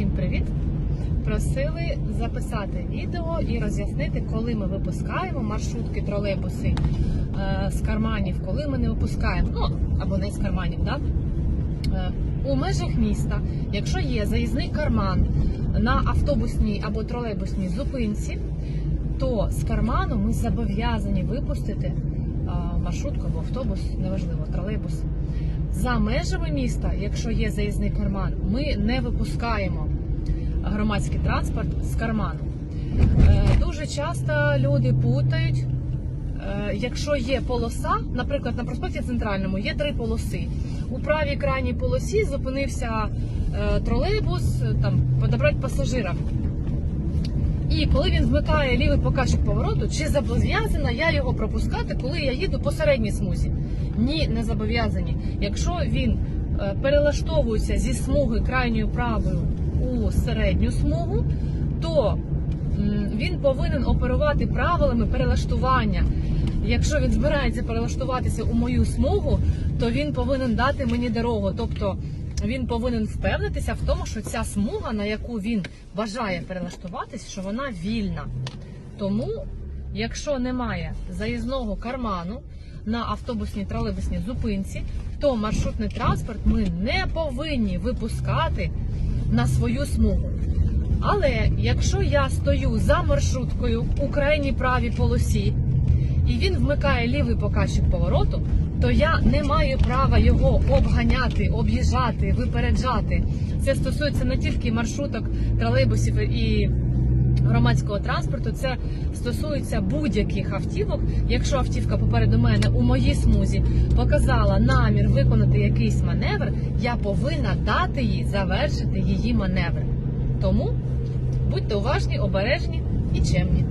Всім привіт! Просили записати відео і роз'яснити, коли ми випускаємо маршрутки, тролейбуси е, з карманів, коли ми не випускаємо, ну або не з карманів, да? Е, у межах міста, якщо є заїзний карман на автобусній або тролейбусній зупинці, то з карману ми зобов'язані випустити е, маршрутку або автобус, неважливо, тролейбус. За межами міста, якщо є заїзний карман, ми не випускаємо громадський транспорт з карману. Е, Дуже часто люди путають, е, якщо є полоса, наприклад, на проспекті Центральному є три полоси. У правій крайній полосі зупинився е, тролейбус, там подобрати пасажира. І коли він вмикає лівий показчик повороту, чи зобов'язана я його пропускати, коли я їду по середній смузі? Ні, не зобов'язані. Якщо він е, перелаштовується зі смуги крайньою правою у середню смугу, то він повинен оперувати правилами перелаштування. Якщо він збирається перелаштуватися у мою смугу, то він повинен дати мені дорогу. Тобто він повинен впевнитися в тому, що ця смуга, на яку він бажає перелаштуватися, що вона вільна. Тому, якщо немає заїзного карману на автобусній тролейбусній зупинці, то маршрутний транспорт ми не повинні випускати на свою смугу. Але якщо я стою за маршруткою у крайній правій полосі, і він вмикає лівий показчик повороту, то я не маю права його обганяти, об'їжджати, випереджати. Це стосується не тільки маршруток, тролейбусів і громадського транспорту, це стосується будь-яких автівок. Якщо автівка попереду мене у моїй смузі показала намір виконати якийсь маневр, я повинна дати їй завершити її маневр. Тому будьте уважні, обережні і чемні.